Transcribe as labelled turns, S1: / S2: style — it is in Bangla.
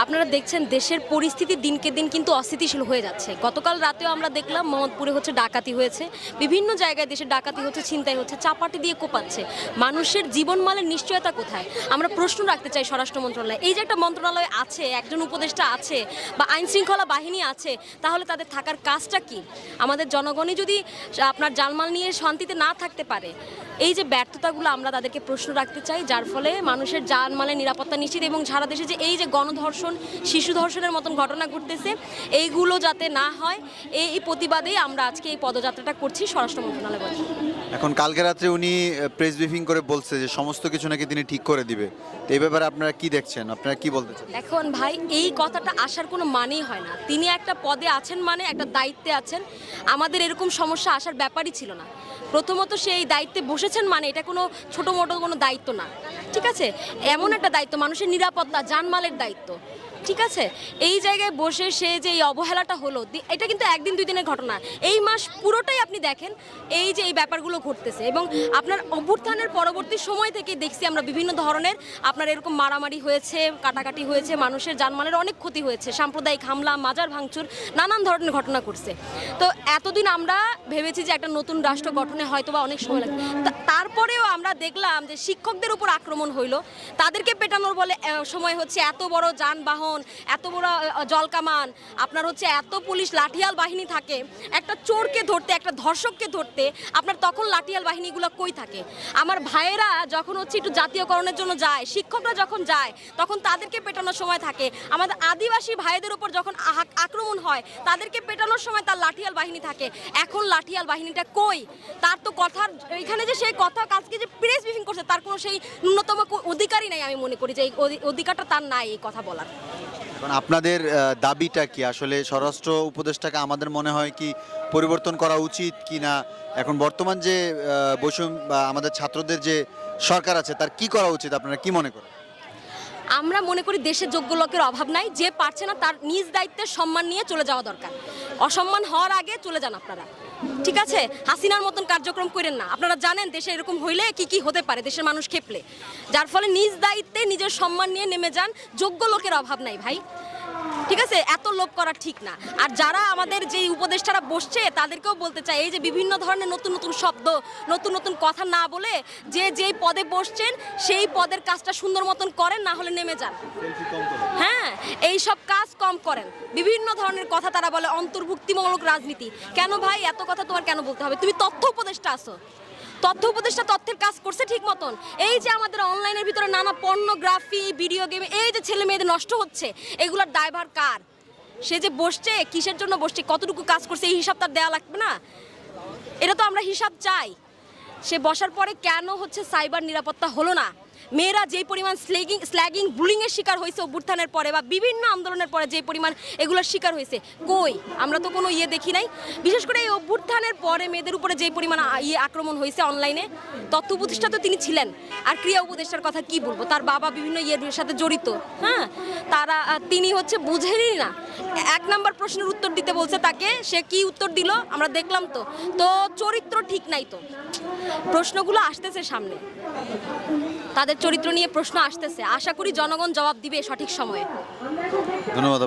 S1: আপনারা দেখছেন দেশের পরিস্থিতি দিনকে দিন কিন্তু অস্থিতিশীল হয়ে যাচ্ছে। গতকাল রাতেও আমরা দেখলাম মোহাম্মদপুরে হচ্ছে ডাকাতি হয়েছে। বিভিন্ন জায়গায় দেশে ডাকাতি হচ্ছে, ছিনতাই হচ্ছে চাপাটি দিয়ে কোপাচ্ছে। মানুষের জীবনমালের নিশ্চয়তা কোথায়? আমরা প্রশ্ন রাখতে চাই স্বরাষ্ট্র মন্ত্রণালয়। এই যে একটা মন্ত্রণালয় আছে, একজন উপদেষ্টা আছে বা আইন শৃঙ্খলা বাহিনী আছে, তাহলে তাদের থাকার কাজটা কি? আমাদের জনগণই যদি আপনার জানমাল নিয়ে শান্তিতে না থাকতে পারে, এই যে ব্যর্থতাগুলো আমরা তাদেরকে প্রশ্ন রাখতে চাই, যার ফলে মানুষের জানমালের নিরাপত্তা নিশ্চিত এবং সারা দেশে যে এই যে গণধর্ষণ শিশু ধর্ষণের মতন ঘটনা ঘটতেছে। এইগুলো যাতে না হয় এই প্রতিবাদেই আমরা আজকে এই পদযাত্রাটা করছি স্বরাষ্ট্র মন্ত্রণালয় বলছে
S2: এখন কালকে রাত্রে উনি প্রেস ব্রিফিং করে বলছে যে সমস্ত কিছু নাকি তিনি ঠিক করে দিবে। তো এই ব্যাপারে আপনারা কি দেখছেন? আপনারা কি বলতে চান?
S1: এখন ভাই এই কথাটা আসার কোনো মানেই হয় না। তিনি একটা পদে আছেন মানে একটা দায়িত্বে আছেন। আমাদের এরকম সমস্যা আসার ব্যাপারই ছিল না। প্রথমত সেই দায়িত্বে বসেছেন মানে এটা কোনো ছোটো মোটো কোনো দায়িত্ব না। ঠিক আছে? এমন একটা দায়িত্ব, মানুষের নিরাপত্তা জানমালের দায়িত্ব। ঠিক আছে? এই জায়গায় বসে সে যে এই অবহেলাটা হলো এটা কিন্তু একদিন দুই দিনের ঘটনা। এই মাস পুরোটাই আপনি দেখেন এই যে এই ব্যাপারগুলো ঘটতেছে এবং আপনার অভ্যুত্থানের পরবর্তী সময় থেকে দেখছি আমরা বিভিন্ন ধরনের আপনার এরকম মারামারি হয়েছে, কাটাকাটি হয়েছে, মানুষের জানমালের অনেক ক্ষতি হয়েছে, সাম্প্রদায়িক হামলা, মাজার ভাঙচুর, নানান ধরনের ঘটনা করছে তো এতদিন আমরা ভেবেছি যে একটা নতুন রাষ্ট্র গঠনে হয়তো বা অনেক সময় লাগে তারপরেও আমরা দেখলাম যে শিক্ষকদের উপর আক্রমণ হইল। তাদেরকে পেটানোর বলে সময় হচ্ছে এত বড় যানবাহন এত বড় জলকামান, আপনার হচ্ছে এত পুলিশ লাঠিয়াল বাহিনী থাকে, একটা চোরকে ধরতে, একটা ধর্ষককে ধরতে, আপনার তখন লাঠিয়াল বাহিনীগুলো কই থাকে? আমার ভাইয়েরা যখন হচ্ছে একটু জাতীয়করণের জন্য যায়, শিক্ষকরা যখন যায়, তখন তাদেরকে পেটানোর সময় থাকে। আমাদের আদিবাসী ভাইদের উপর যখন আক্রমণ হয়, তাদেরকে পেটানোর সময় তার লাঠিয়াল বাহিনী থাকে। এখন লাঠিয়াল বাহিনীটা কই? তার তো কথার, এখানে যে সেই কথা কাজকে যে প্রেস ব্রিফিং করছে, তার কোনো সেই ন্যূনতম অধিকারই নাই আমি মনে করি যে এই অধিকারটা তার নাই এই কথা বলার।
S2: আপনাদের দাবিটা কি? আসলে স্বরাষ্ট্র উপদেষ্টাকে আমাদের মনে হয় কি পরিবর্তন করা উচিত কি না এখন বর্তমান যে বৈষম্য, বা আমাদের ছাত্রদের যে সরকার আছে, তার কি করা উচিত আপনারা কি মনে করেন?
S1: আমরা মনে করি দেশের যোগ্য লোকের অভাব নাই, যে পারছে না তার নিজ দায়িত্বের সম্মান নিয়ে চলে যাওয়া দরকার। অসম্মান হওয়ার আগে চলে যান আপনারা। ঠিক আছে? হাসিনার মতন কার্যক্রম করেন না। আপনারা জানেন দেশে এরকম হইলে কি কি হতে পারে, দেশের মানুষ খেপলে। যার ফলে নিজ দায়িত্বে নিজের সম্মান নিয়ে নেমে যান। যোগ্য লোকের অভাব নাই ভাই। ঠিক আছে? এত লোভ করা ঠিক না। আর যারা আমাদের যে উপদেষ্টারা বসছে, তাদেরকেও বলতে চাই, এই যে বিভিন্ন ধরনের নতুন নতুন শব্দ, নতুন নতুন কথা না বলে যে যেই পদে বসছেন, সেই পদের কাজটা সুন্দর মতন করেন, না হলে নেমে যান। হ্যাঁ এই সব কাজ কম করেন। বিভিন্ন ধরনের কথা তারা বলে, অন্তর্ভুক্তিমূলক রাজনীতি। কেন ভাই, এত কথা তোমার কেন বলতে হবে? তুমি তথ্য উপদেষ্টা আছো। তথ্য উপদেষ্টা তথ্যের কাজ করছে ঠিক মতন। এই যে আমাদের অনলাইনের ভিতরে নানা পর্নোগ্রাফি ভিডিও গেম এই যে ছেলে মেয়েদের নষ্ট হচ্ছে, এগুলোর দায়ভার কার? সে যে বসছে, কিসের জন্য বসছে, কতটুকু কাজ করছে, এই হিসাব তার দেওয়া লাগবে না? এটা তো আমরা হিসাব চাই। সে বসার পরে কেন হচ্ছে সাইবার নিরাপত্তা হলো না? মেয়েরা যেই পরিমাণ স্লেগিং স্ল্যাগিং বুলিংয়ের শিকার হয়েছে অভ্যুত্থানের পরে বা বিভিন্ন আন্দোলনের পরে যে পরিমাণ এগুলোর শিকার হয়েছে, কই? আমরা তো কোনো ইয়ে দেখি নাই। বিশেষ করে এই অভ্যুত্থানের পরে মেয়েদের উপরে যে পরিমাণ ইয়ে আক্রমণ হয়েছে অনলাইনে তত্ত্ব উপদেষ্টা তো তিনি ছিলেন। আর ক্রিয়া উপদেষ্টার কথা কি বলব? তার বাবা বিভিন্ন ইয়ের সাথে জড়িত হ্যাঁ? তারা তিনি হচ্ছে বুঝেনই না। এক নাম্বার প্রশ্নের উত্তর দিতে বলছে তাকে, সে কি উত্তর দিল? আমরা দেখলাম তো। তো চরিত্র ঠিক নাই তো। প্রশ্নগুলো আসতেছে সামনে। তাদের চরিত্র নিয়ে প্রশ্ন আসতেছে। আশা করি জনগণ জবাব দিবে সঠিক সময়ে।
S2: ধন্যবাদ